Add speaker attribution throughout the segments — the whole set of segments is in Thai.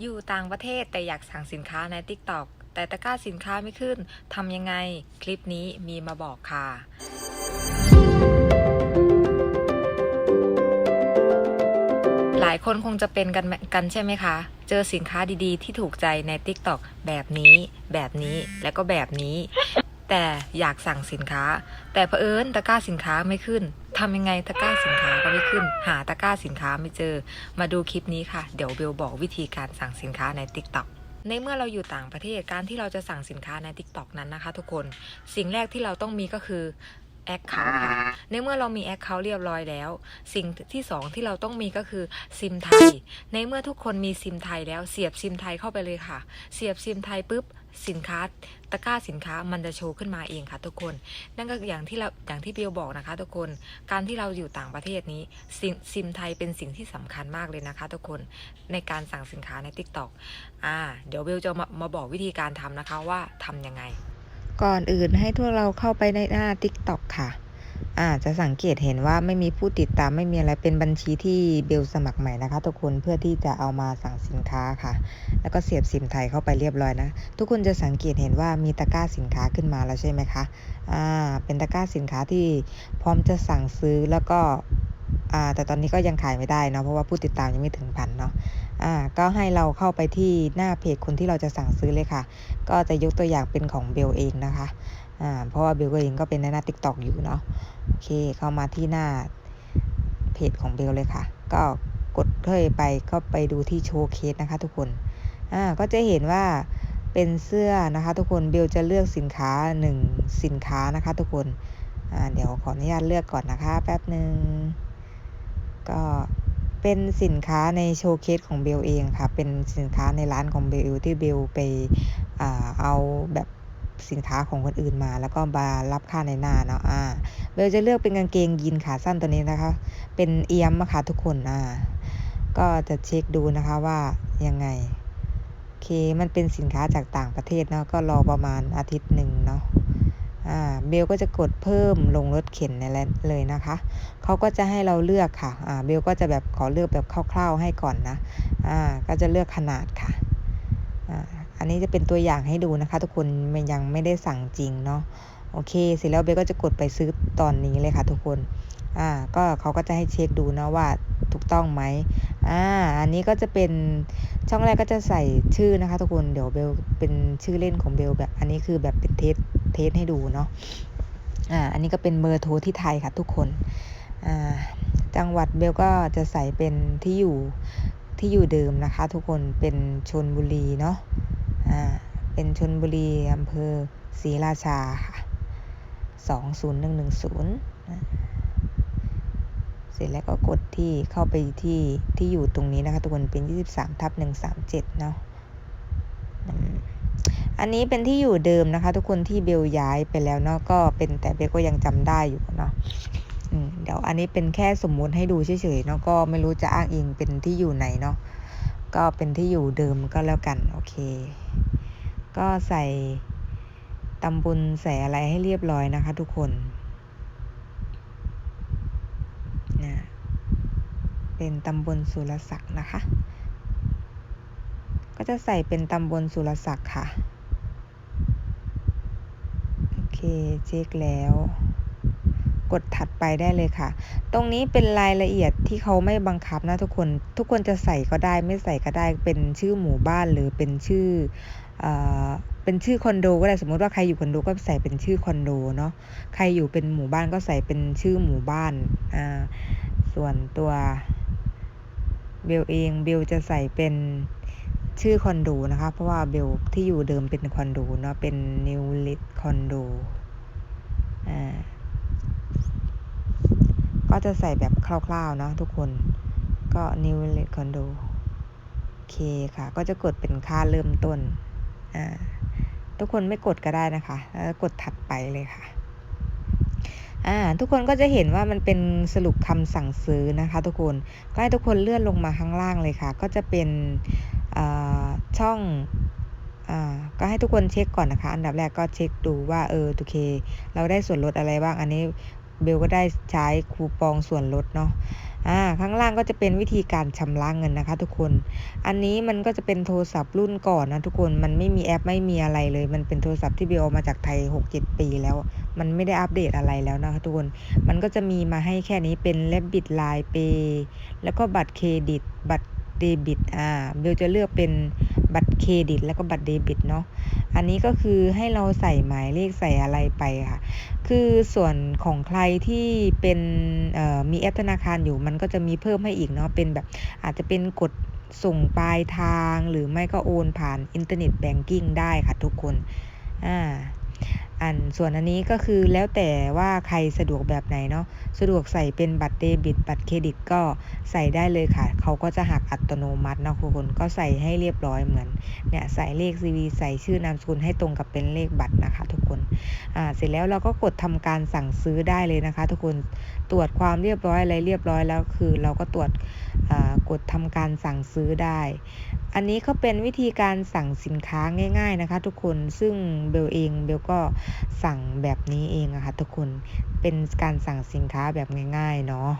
Speaker 1: อยู่ต่างประเทศแต่อยากสั่งสินค้าใน TikTok แต่ตะกร้าสินค้าไม่ขึ้น ทำยังไง คลิปนี้มีมาบอกค่ะ หลายคนคงจะเป็นกันกันใช่ไหมคะ เจอสินค้าดีๆ ที่ถูกใจใน TikTok แบบนี้ แบบนี้ และก็แบบนี้ แต่อยากสั่งสินค้า แต่เผอิญตะกร้าสินค้าไม่ขึ้นทำยังไงตะกร้าสินค้าก็ไม่ขึ้น หาตะกร้าสินค้าไม่เจอ มาดูคลิปนี้ค่ะ เดี๋ยวเบลบอกวิธีการสั่งสินค้าใน TikTok ในเมื่อเราอยู่ต่างประเทศการที่เราจะสั่งสินค้าใน TikTok นั้นนะคะ ทุกคนสิ่งแรกที่เราต้องมีก็คือ แอคเคาท์ค่ะ ในเมื่อเรามีแอคเคาท์เรียบร้อยแล้ว สิ่งที่สองที่เราต้องมีก็คือซิมไทย ในเมื่อทุกคนมีซิมไทยแล้วเสียบซิมไทยเข้าไปเลยค่ะ เสียบซิมไทยปุ๊บสินค้าตะกร้าสินค้ามันจะโชว์ขึ้นมาเองค่ะทุกคน นั่นก็อย่างที่เราอย่างที่เบลบอกนะคะ ทุกคนการที่เราอยู่ต่างประเทศนี้ซิมซิมไทยเป็นสิ่งที่สำคัญมากเลยนะคะ ทุกคนในการสั่งสินค้าใน TikTok อ่าเดี๋ยวเบลจะมามาบอกวิธีการทำนะคะว่าทำยังไง
Speaker 2: ก่อนอื่นให้พวกเราเข้าไปในหน้า TikTok ค่ะอาจะสังเกตเห็นว่าไม่มีผู้ติดตามไม่มีอะไรเป็นบัญชีที่เบลสมัครใหม่นะคะทุกคนเพื่อที่จะเอามาสั่งสินค้าค่ะ แล้วก็เสียบซิมไทยเข้าไปเรียบร้อยนะ ทุกคนจะสังเกตเห็นว่ามีตะกร้าสินค้าขึ้นมาแล้วใช่ไหมคะอ่าเป็นตะกร้าสินค้าที่พร้อมจะสั่งซื้อแล้วก็อ่าแต่ตอนนี้ก็ยังขายไม่ได้เนาะเพราะว่าผู้ติดตามยังไม่ถึงพันเนาะ อ่าก็ให้เราเข้าไปที่หน้าเพจคนที่เราจะสั่งซื้อเลยค่ะ ก็จะยกตัวอย่างเป็นของเบลเองนะคะอ่าเพราะว่าเบลเองก็เป็นในหน้า TikTok อยู่เนาะโอเคเข้ามาที่หน้าเพจของเบลเลยค่ะ ก็กดเข้าไปก็ไปดูที่โชว์เคสนะคะ ทุกคนอ่าก็จะเห็นว่าเป็นเสื้อนะคะ ทุกคนเบลจะเลือกสินค้าหนึ่งสินค้านะคะ ทุกคนอ่าเดี๋ยวขออนุญาตเลือกก่อนนะคะ แป๊บหนึ่งก็ เป็นสินค้าในโชว์เคสของเบลเองค่ะ เป็นสินค้าในร้านของเบลที่เบลไปเอาแบบสินค้าของคนอื่นมา แล้วก็มารับค่าในหน้าเนาะอ่าเบลจะเลือกเป็นกางเกงยีนขาสั้นตัวนี้นะคะ เป็นเอียมอะค่ะทุกคนอ่าก็จะเช็คดูนะคะว่ายังไงโอเคมันเป็นสินค้าจากต่างประเทศเนาะก็รอประมาณอาทิตย์หนึ่งเนาะ เบลก็จะกดเพิ่มลงรถเข็นนี่แหละเลยนะคะเขาก็จะให้เราเลือกค่ะเบลก็จะแบบขอเลือกแบบคร่าวๆให้ก่อนนะก็จะเลือกขนาดค่ะอันนี้จะเป็นตัวอย่างให้ดูนะคะ ทุกคนมันยังไม่ได้สั่งจริงเนาะโอเค เสร็จแล้วเบลก็จะกดไปซื้อตอนนี้เลยค่ะ ทุกคนอ่าก็เขาก็จะให้เช็คดูนะว่าถูกต้องไหมอ่าอันนี้ก็จะเป็นช่องแรกก็จะใส่ชื่อนะคะ ทุกคนเดี๋ยวเบลเป็นชื่อเล่นของเบลแบบ อันนี้คือแบบเป็นเทส เทสให้ดูเนาะอ่าอันนี้ก็เป็นเบอร์โทรที่ไทยค่ะทุกคนอ่าจังหวัดเบลก็จะใส่เป็นที่อยู่ที่อยู่เดิมนะคะ ทุกคนเป็นชนบุรีเนาะอ่าเป็นชนบุรีอำเภอศรีราชาค่ะสองศูนย์หนึ่งหนึ่งศูนย์เสร็จแล้วก็กดที่เข้าไปที่ที่อยู่ตรงนี้นะคะ ทุกคนเป็นยี่สิบสามทับหนึ่งสามเจ็ดเนาะ อันนี้เป็นที่อยู่เดิมนะคะ ทุกคนที่เบลย้ายไปแล้วเนาะก็เป็นแต่เบลก็ยังจำได้อยู่เนาะเดี๋ยวอันนี้เป็นแค่สมมุติให้ดูเฉยๆเนาะก็ไม่รู้จะอ้างอิงเป็นที่อยู่ไหนเนาะก็เป็นที่อยู่เดิมก็แล้วกันโอเค ก็ใส่ตำบลใส่อะไรให้เรียบร้อยนะคะ ทุกคนนะเป็นตำบลสุรศักดิ์นะคะ ก็จะใส่เป็นตำบลสุรศักดิ์ค่ะ เคเช็คแล้ว กดถัดไปได้เลยค่ะ ตรงนี้เป็นรายละเอียดที่เขาไม่บังคับนะทุกคน ทุกคนจะใส่ก็ได้ไม่ใส่ก็ได้ เป็นชื่อหมู่บ้านหรือเป็นชื่อเอ่อเป็นชื่อคอนโดก็ได้สมมติว่าใครอยู่คอนโดก็ใส่เป็นชื่อคอนโดเนาะ ใครอยู่เป็นหมู่บ้านก็ใส่เป็นชื่อหมู่บ้าน อ่า ส่วนตัวเบลเองเบลจะใส่เป็น ชื่อคอนโดนะคะ เพราะว่าเบลที่อยู่เดิมเป็นคอนโดเนาะเป็นนิวลิทคอนโดอ่าก็จะใส่แบบคร่าวๆเนาะทุกคนก็ New l e t Condo โอเคค่ะ ก็จะกดเป็นค่าเริ่มต้นอ่าทุกคนไม่กดก็ได้นะคะแล้วกดถัดไปเลยค่ะอ่าทุกคนก็จะเห็นว่ามันเป็นสรุปคำสั่งซื้อนะคะ ทุกคนก็ให้ทุกคนเลื่อนลงมาข้างล่างเลยค่ะ ก็จะเป็น ช่องอก็ให้ทุกคนเช็คก่อนนะคะ อันดับแรกก็เช็คดูว่าเออโอเค เราได้ส่วนลดอะไรบ้าง อันนี้เบลก็ได้ใช้คูปองส่วนลดเนาะอ่าข้างล่างก็จะเป็นวิธีการชำระเงินนะคะ ทุกคน อันนี้มันก็จะเป็นโทรศัพท์รุ่นก่อนนะทุกคน มันไม่มีแอปไม่มีอะไรเลย มันเป็นโทรศัพท์ที่เบลเอามาจากไทย 6-7 ปีแล้ว มันไม่ได้อัปเดตอะไรแล้วนะคะทุกคน มันก็จะมีมาให้แค่นี้เป็นเลบบิ t ไลน์เปแล้วก็บัตรเครดิต บัตร เดบิต อ่า เบลจะเลือกเป็นบัตรเครดิต แล้วก็บัตรเดบิตเนาะ อันนี้ก็คือให้เราใส่หมายเลขใส่อะไรไปค่ะ คือส่วนของใครที่เป็นเอ่อมีแอปธนาคารอยู่ มันก็จะมีเพิ่มให้อีกเนาะ เป็นแบบอาจจะเป็นกดส่งปลายทางหรือไม่ก็โอนผ่านอินเทอร์เน็ตแบงกิ้งได้ค่ะทุกคน อ่า อันส่วนอันนี้ก็คือแล้วแต่ว่าใครสะดวกแบบไหนเนาะสะดวกใส่เป็นบัตรเดบิต บัตรเครดิตก็ใส่ได้เลยค่ะ เขาก็จะหักอัตโนมัติเนาะทุกคนก็ใส่ให้เรียบร้อยเหมือนเนี่ยใส่เลข CV ใส่ชื่อนามสกุลให้ตรงกับเป็นเลขบัตรนะคะ ทุกคนอ่าเสร็จแล้วเราก็กดทำการสั่งซื้อได้เลยนะคะ ทุกคนตรวจความเรียบร้อยอะไรเรียบร้อยแล้วคือ เราก็ตรวจกดทำการสั่งซื้อได้ อันนี้ก็เป็นวิธีการสั่งสินค้าง่าย ๆนะคะ ทุกคนซึ่งเบลเองเบลก็สั่งแบบนี้เองอะค่ะทุกคนเป็นการสั่งสินค้าแบบง่าย ๆ เนาะ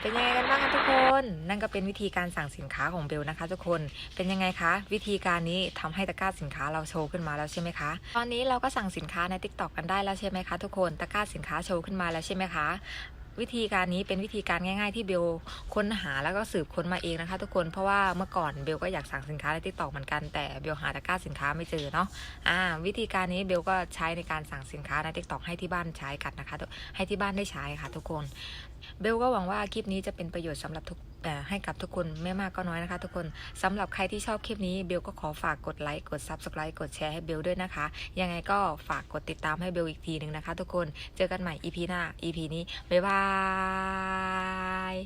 Speaker 1: เป็นยังไงกันบ้างคะทุกคน นั่นก็เป็นวิธีการสั่งสินค้าของเบลนะคะ ทุกคน เป็นยังไงคะ วิธีการนี้ทำให้ตะกร้าสินค้าเราโชว์ขึ้นมาแล้วใช่ไหมคะ ตอนนี้เราก็สั่งสินค้าใน t ิ k t o k กันได้แล้วใช่ไหมคะทุกคน ตะกร้าสินค้าโชว์ขึ้นมาแล้วใช่ไหมคะ วิธีการนี้เป็นวิธีการง่ายๆที่เบลค้นหาแล้วก็สืบค้นมาเองนะคะ ทุกคนเพราะว่าเมื่อก่อนเบลก็อยากสั่งสินค้าในทิกตอกเหมือนกันแต่เบลหาตะกร้าสินค้าไม่เจอเนาะอ่าวิธีการนี้เบลก็ใช้ในการสั่งสินค้าในทิกตอกให้ที่บ้านใช้กันนะคะ ให้ที่บ้านได้ใช้ค่ะ ทุกคน เบลก็หวังว่าคลิปนี้จะเป็นประโยชน์สำหรับทุก ให้กับทุกคนไม่มากก็น้อยนะคะ ทุกคนสำหรับใครที่ชอบคลิปนี้เบลก็ขอฝากกดไลค์กดซับสไครต์กดแชร์ให้เบลด้วยนะคะ ยังไงก็ฝากกดติดตามให้เบลอีกทีหนึ่งนะคะ ทุกคนเจอกันใหม่ EP หน้า EP นี้บ๊ายบาย